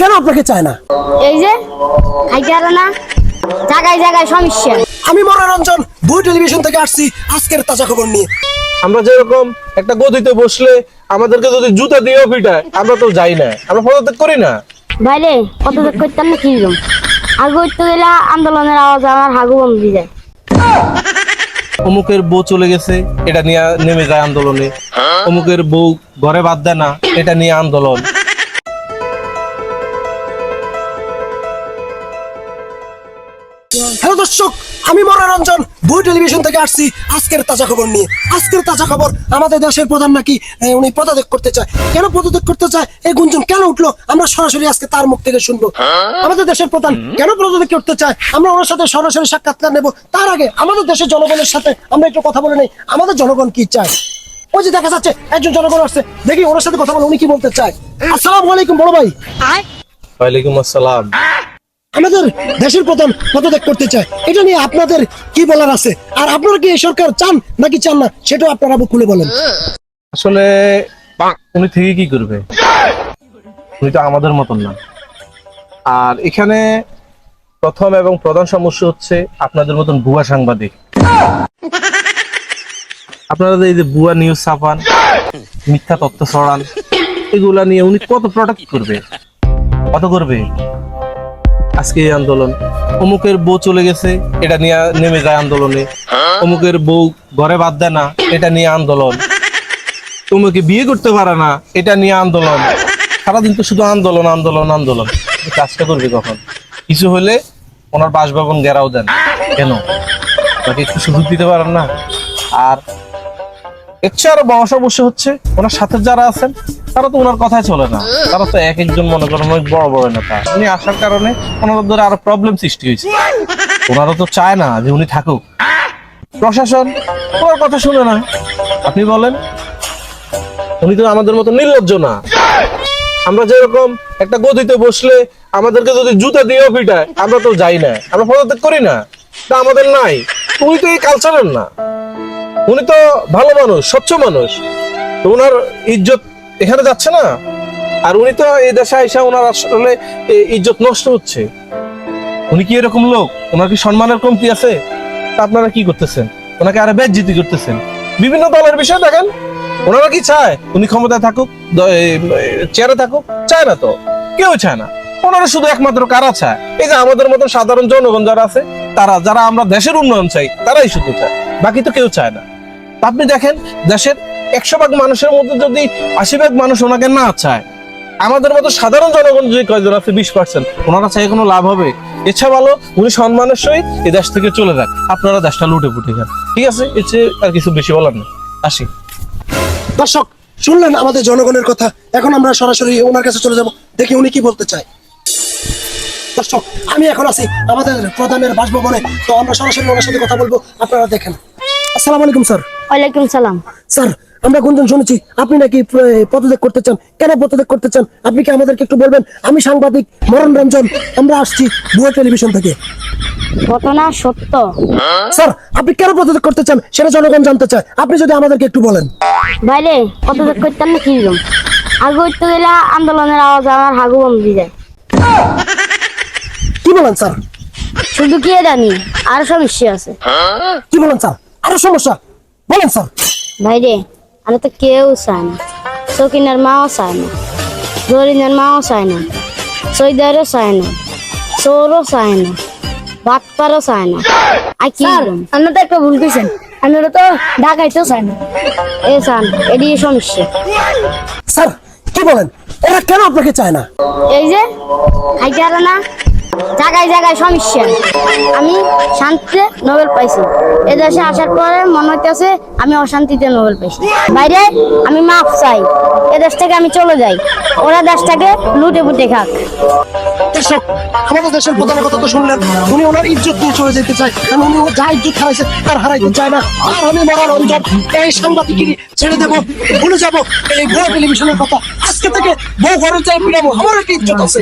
কেন আপনাকে চায় না? এই যে খাইতে পারে না? জায়গায় জায়গায় সমস্যা। আমি মনোরঞ্জন দুই টেলিভিশন থেকে আসছি আজকের তাজা খবর নিয়ে। আমরা যেরকম একটা গদিতে বসলে আমাদেরকে যদি জুতা দিয়েও পিটায় আমরা তো যাই না। আমরা পদত্যাগ করি না। কত দেখ করতাম না কি আগে উঠতে গেলে আন্দোলনের আওয়াজ আমার হাগু বন্ধ যায়। অমুকের বউ চলে গেছে এটা নিয়ে নেমে যায় আন্দোলনে। অমুকের বউ ঘরে বাদ দেয় না এটা নিয়ে আন্দোলন। দর্শক আমি মনোরঞ্জন দুই টেলিভিশন থেকে আসছি আজকের তাজা খবর নিয়ে। আজকের তাজা খবর আমাদের দেশের প্রধান নাকি উনি পদত্যাগ করতে চায়। কেন পদত্যাগ করতে চায়? এই গুঞ্জন কেন উঠল? আমরা সরাসরি আজকে তার মুখ থেকে শুনব। আমাদের দেশের প্রধান কেন পদত্যাগ করতে চায়? আমরা ওনার সাথে সরাসরি সাক্ষাৎকার নেব। তার আগে আমাদের দেশের জনগণের সাথে আমরা একটু কথা বলে নেই। আমাদের জনগণ কি চায়? ওই যে দেখা যাচ্ছে একজন জনগণ আসছে। দেখি ওনার সাথে কথা বলে উনি কি বলতে চায়? আসসালামু আলাইকুম বড় ভাই। ওয়ালাইকুম আসসালাম। আমাদের দেশের প্রধান পদত্যাগ করতে চায়। এটা নিয়ে আপনাদের কি বলার আছে? আর আপনারা কি এই সরকার চান নাকি চান না, সেটাও আপনারা খুলে বলেন। আসলে উনি থেকে কি করবে? উনি তো আমাদের মতন না। আর এখানে প্রথম এবং প্রধান সমস্যা হচ্ছে আপনাদের মতন ভুয়া সাংবাদিক। আপনারা এই যে ভুয়া নিউজ ছাপান, মিথ্যা তথ্য ছড়ান, এগুলা নিয়ে উনি কত প্রোটেক্ট করবে? কত করবে? আজকে এই আন্দোলন। অমুকের বউ চলে গেছে, এটা নিয়ে নেমে যায় আন্দোলনে। অমুকের বউ ঘরে বাদ দেয় না, এটা নিয়ে আন্দোলন। তোমাকে বিয়ে করতে পারে না, এটা নিয়ে আন্দোলন। সারাদিন তো শুধু আন্দোলন আন্দোলন আন্দোলন। কাজটা করবে কখন? কিছু হলে ওনার বাসভবন ঘেরাও দেন। কেন? তাকে একটু সুযোগ দিতে পারেন না? আর এর চেয়ে আরও বড় সমস্যা হচ্ছে ওনার সাথে যারা আছেন তারা তো ওনার কথাই চলে না। তারা তো এক একজন মনে করেন অনেক বড় বড় নেতা। উনি আসার কারণে ওনার ধরে আরও প্রবলেম সৃষ্টি হয়েছে। ওনারা তো চায় না যে উনি থাকুক। প্রশাসন ওনার কথা শুনে না। আপনি বলেন। উনি তো আমাদের মতো নির্লজ্জ না। আমরা যেরকম একটা গদিতে বসলে আমাদেরকে যদি জুতা দিয়েও পিটায় আমরা তো যাই না। আমরা পদত্যাগ করি না। তা আমাদের নাই। উনি তো এই কালচারের না। উনি তো ভালো মানুষ, স্বচ্ছ মানুষ। তো ওনার ইজ্জত এখানে যাচ্ছে না? আর উনি তো এই দেশে আইসা ওনার আসলে ইজ্জত নষ্ট হচ্ছে। উনি কি এরকম লোক? ওনার কি সম্মানের কমতি আছে? তা আপনারা কি করতেছেন? ওনাকে আরও বেজ্জিতি করতেছেন। বিভিন্ন দলের বিষয় দেখেন। ওনারা কি চায়? উনি ক্ষমতায় থাকুক চেয়ারে থাকুক, চায় না তো। কেউ চায় না। ওনারা শুধু একমাত্র কারা চায়? এই যে আমাদের মতন সাধারণ জনগণ যারা আছে, তারা, যারা আমরা দেশের উন্নয়ন চাই, তারাই শুধু চায়। বাকি তো কেউ চায় না। আপনি দেখেন, দেশের একশো ভাগ মানুষের মধ্যে যদি আশি ভাগ মানুষ ওনাকে না চায়, আমাদের মতো সাধারণ জনগণ যদি কয়জন আছে, বিশ পার্সেন্ট ওনারা চাই কোনো লাভ হবে? ইচ্ছা ভালো, উনি সম্মানের সহিত এই দেশ থেকে চলে যান আপনারা দেশটা লুটে পুটে খান। ঠিক আছে? এর চেয়ে আর কিছু বেশি বলার নেই। আসি। দর্শক, শুনলেন আমাদের জনগণের কথা? এখন আমরা সরাসরি ওনার কাছে চলে যাব। দেখি উনি কি বলতে চায়। দর্শক, আমি এখন আছি আমাদের প্রধানের বাসভবনে। তো আমরা সরাসরি ওনার সাথে কথা বলব। আপনারা দেখেন। আসসালামু আলাইকুম স্যার। ওয়ালাইকুম সালাম। স্যার আমরা গুঞ্জন শুনেছি আপনি নাকি পদত্যাগ করতে চান। কেন পদত্যাগ করতে চান? আপনি কি আমাদেরকে একটু বলবেন? আমি সাংবাদিক মরণ রঞ্জন আমরা আসছি ভুয়া টেলিভিশন থেকে। ঘটনা সত্য। স্যার আপনি কেন পদত্যাগ করতে চান সেটা জনগণ জানতে চায়। আপনি যদি আমাদেরকে একটু বলেন। কত দেখ করতাম না কি আগে উঠতে গেলে আন্দোলনের আওয়াজ আমার হাগু বন্ধ যায় কি বলেন স্যার? শুধু কি জানি আর সমস্যা আছে। কি বলেন স্যার? আরও সমস্যা। বলেন স্যার। বাইরে আমি তো কেউ চায় না। সকিনের মাও চায় না। জরিনের মাও চায় না। সৈদারও চায় না। চোরও চায় না। বাটপারও চায় না। আর কি আমরা তো একটা ভুল করছেন আমরা তো ঢাকাইতেও চায় না। এ চান এটি সমস্যা। স্যার কি বলেন? এরা কেন আপনাকে চায় না? এই যে খাইতে না জায়গায় জায়গায় সমস্যা। আমি শান্তিতে নোবেল পাইছি। এ দেশে আসার পরে মনে হইতেছে আমি অশান্তিতে নোবেল পাইছি। বাইরে আমি মাফ চাই। এ দেশ থেকে আমি চলে যাই। ওরা দেশটাকে লুটে পুটে খাক। দর্শক, আমাদের দেশের প্রধানের কথা তো শুনলেন। উনি ওনার ইজ্জত দিয়ে চলে যেতে চায়। কারণ উনি যা ইজ্জত হারাইছে, তার হারাইতে চায় না। আর আমি মরার এই ছেড়ে দেবো, ভুলে যাব। এই ভুয়া টেলিভিশনের কথা আজকে থেকে বউ ঘরে চাই পিড়াবো আমার একটা ইজ্জত আছে।